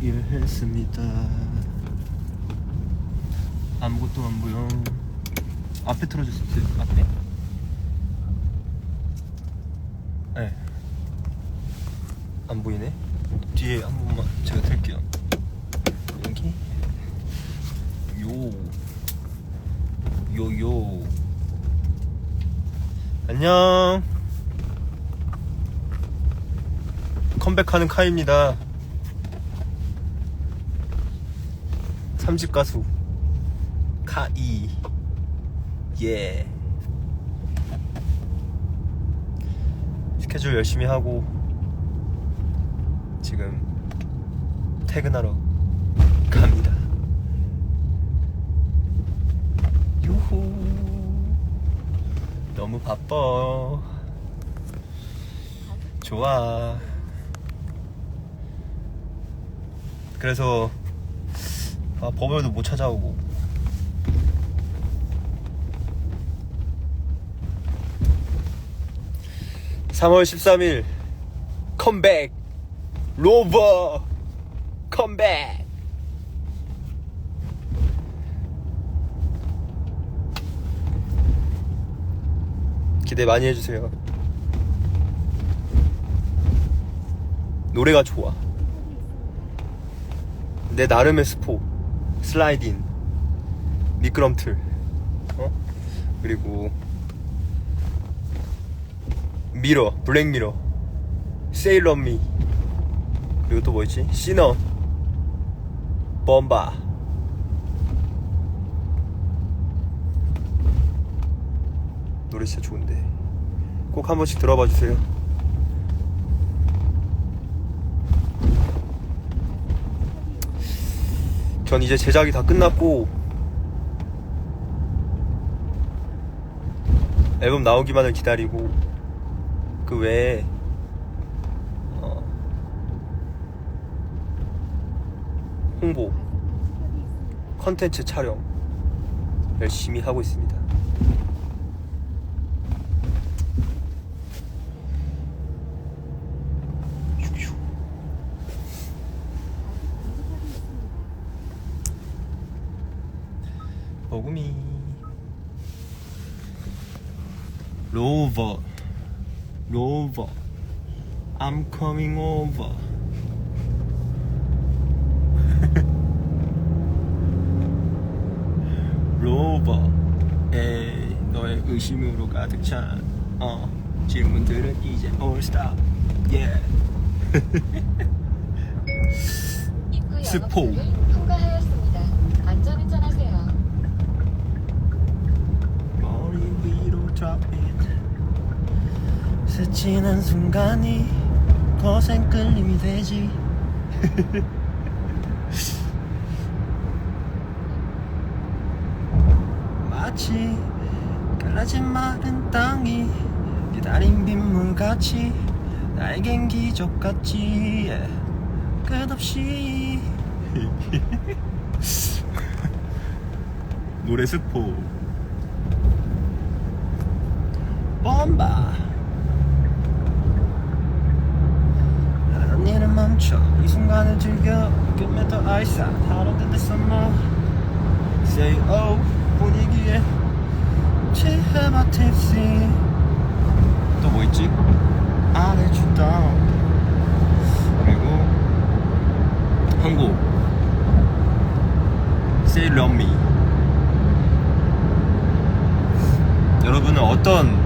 일했습니다. 아무것도 안 보여. 앞에 틀어주세요. 앞에. 네. 안 보이네. 뒤에 한 번만 제가 틀게요. 여기. 요. 요요. 안녕. 컴백하는 카입니다. 3집 가수. 카이. 예. 스케줄 열심히 하고 지금 퇴근하러 갑니다. 유후. 너무 바빠. 좋아. 그래서 아, 법원도 못 찾아오고. (3월 13일) 컴백! 로버! 컴백! 기대 많이 해주세요. 노래가 좋아. 내 나름의 스포 슬라이딩 미끄럼틀 어? 그리고 미러 블랙미러 세일러미 그리고 또 뭐 있지? 시너 범바 노래 진짜 좋은데 꼭 한 번씩 들어봐 주세요 전 이제 제작이 다 끝났고 앨범 나오기만을 기다리고 그 외에 어, 홍보 컨텐츠 촬영 열심히 하고 있습니다. 버금이 로버 로버 I'm coming over. 로버 에이 너의 의심으로 가득 찬 어, 질문들은 이제 올스타 예 입구 스포. 통과하였습니다. 안전운전하세요. 머리 위로 drop it 스치는 순간이 거센 끌림이 되지. 마치 갈라진 마른 땅이 기다린 빗물같이 나에겐 yeah. 끝없이. 노래 스포. 하던 일은 멈춰 이 순간을 즐겨 ice out Hotter than the summer Say oh 분위기에 취해봐 tipsy 또뭐 있지? You down 그리고 한국 Say love me 여러분은 어떤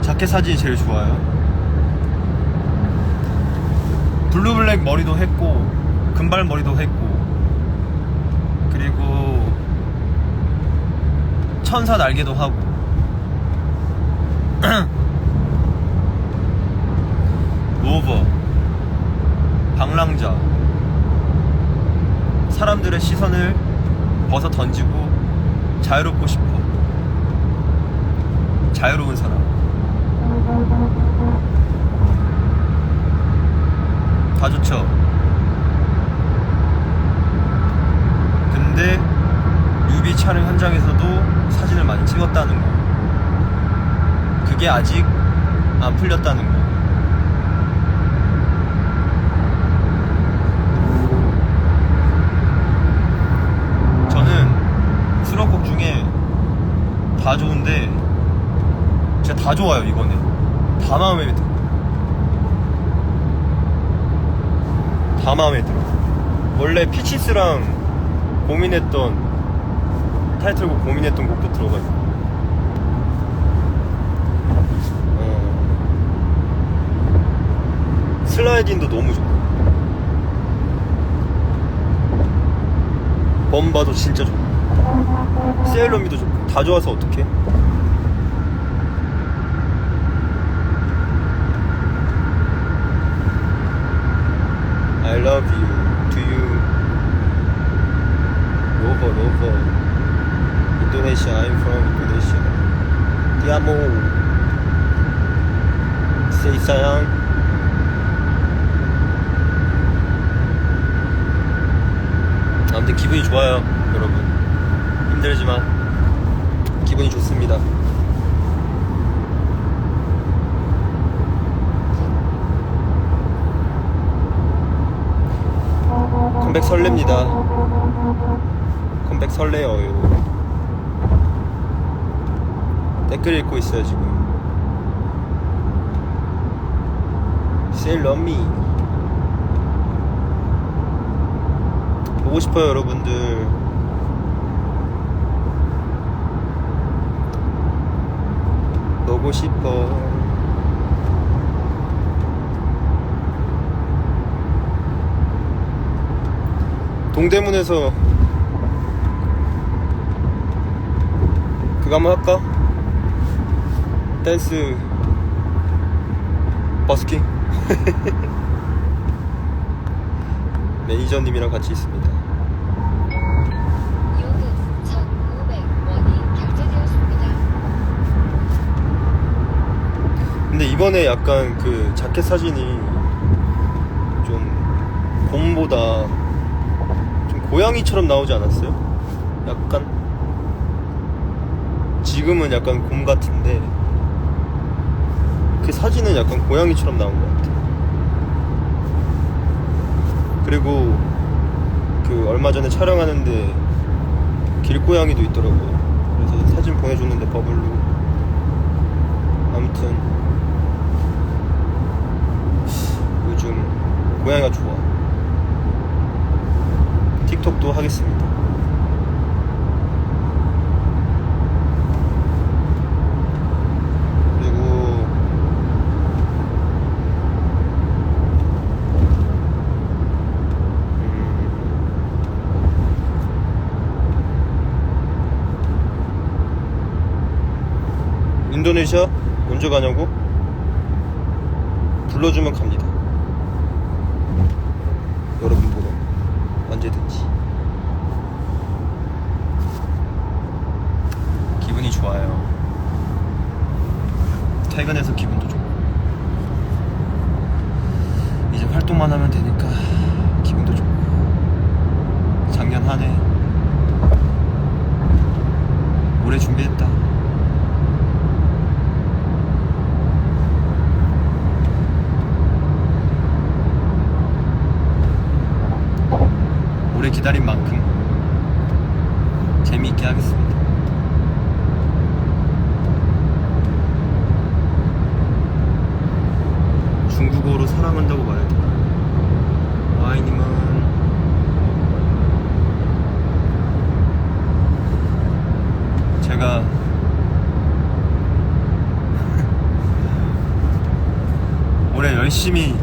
자켓 사진이 제일 좋아요? 블루블랙 머리도 했고 금발 머리도 했고 그리고 천사 날개도 하고. 로버 방랑자 사람들의 시선을 벗어 던지고 자유롭고 싶어. 자유로운 사람 다 좋죠. 근데 뮤비 촬영 현장에서도 사진을 많이 찍었다는 거. 그게 아직 안 풀렸다는 거. 저는 수록곡 중에 다 좋은데 진짜 다 좋아요 이거는 다 마음에 들어. 다 마음에 들어. 원래 피치스랑 고민했던 타이틀곡 고민했던 곡도 들어가 있고. 어, 슬라이딩도 너무 좋고 범바도 진짜 좋고 세일러미도 좋고. 다 좋아서 어떡해 I love you to you 로버 로버 인도네시아 I'm from 인도네시아 디아모 say sayang. 아무튼 기분이 좋아요 여러분. 힘들지만 기분이 좋습니다. 컴백 설렙니다. 컴백 설레요 댓글 읽고 있어요 지금. Me. 보고 싶어요 여러분들. 보고 싶어. 동대문에서 그거 한번 할까? 댄스 버스킹 매니저님이랑 같이 있습니다 요금 1,500원이 결제되었습니다. 근데 이번에 약간 그 자켓 사진이 좀 곰보다 좀 고양이처럼 나오지 않았어요? 약간 지금은 약간 곰 같은데 그 사진은 약간 고양이처럼 나온 것 같아. 그리고 그 얼마 전에 촬영하는데 길고양이도 있더라고요. 그래서 사진 보내줬는데 버블로. 아무튼 요즘 고양이가 좋아. 틱톡도 하겠습니다. 그리고 음, 인도네시아 언제 가냐고? 불러주면 갑니다. 여러분 보러 언제든지 기분이 좋아요. 퇴근해서 기분도 좋고 이제 활동만 하면 되니까 기분도 좋고 작년 한해 올해 준비했다. 오래 기다린 만큼 재미있게 하겠습니다. 중국어로 사랑한다고 되나? 와이님은 제가 올해 열심히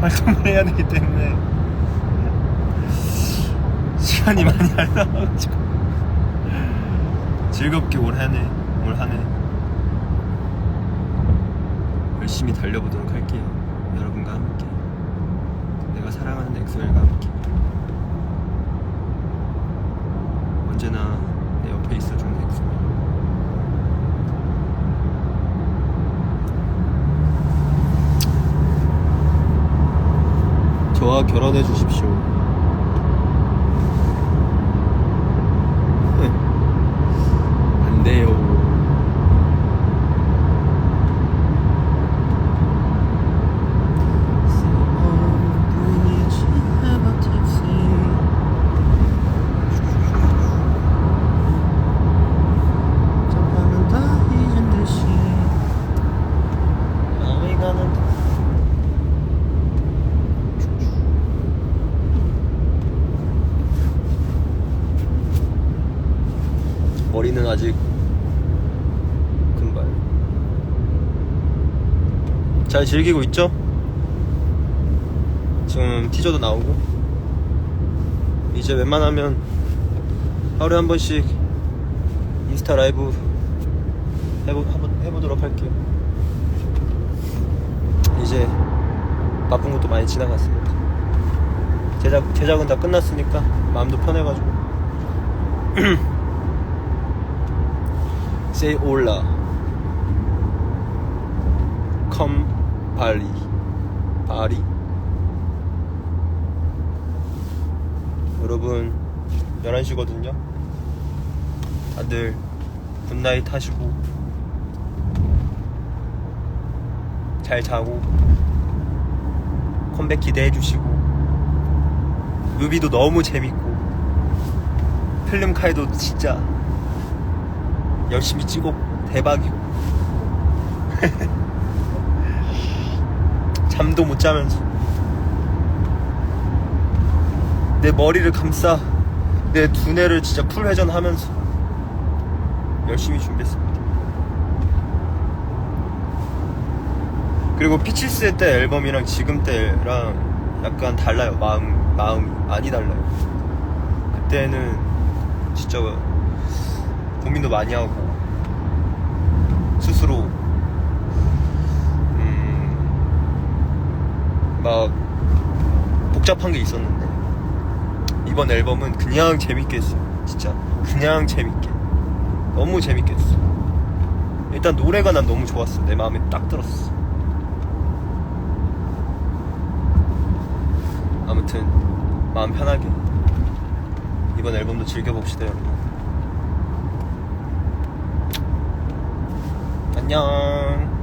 활동을 해야 되기 때문에 시간이 많이 안 나와가지고 즐겁게 올 한해 올 한해 열심히 달려보도록 할게요 여러분과 함께. 내가 사랑하는 엑소엘과 함께. 언제나 내 옆에 있어주는 엑소엘. 저와 결혼해 주십시오 안 돼요. 저희는 아직 금발. 잘 즐기고 있죠? 지금 티저도 나오고 이제 웬만하면 하루에 한 번씩 인스타 라이브 해보, 해보, 해보도록 할게요. 이제 바쁜 것도 많이 지나갔습니다. 제작, 제작은 다 끝났으니까 마음도 편해가지고. Say hola. Come 바리. 바리. 여러분, 11시거든요. 다들 굿나잇 하시고, 잘 자고, 컴백 기대해 주시고, 뮤비도 너무 재밌고, 필름 카이도 진짜 열심히 찍고 대박이고 잠도 못 자면서 내 머리를 감싸 내 두뇌를 진짜 풀 회전하면서 열심히 준비했습니다. 그리고 피치스 때 앨범이랑 지금 때랑 약간 달라요. 마음 마음이 많이 달라요. 그때는 진짜 고민도 많이 하고 스스로 음, 막 복잡한 게 있었는데 이번 앨범은 그냥 재밌게 했어요 진짜. 그냥 재밌게. 너무 재밌게 했어. 일단 노래가 난 너무 좋았어. 내 마음에 딱 들었어. 아무튼 마음 편하게 이번 앨범도 즐겨봅시다 여러분 안녕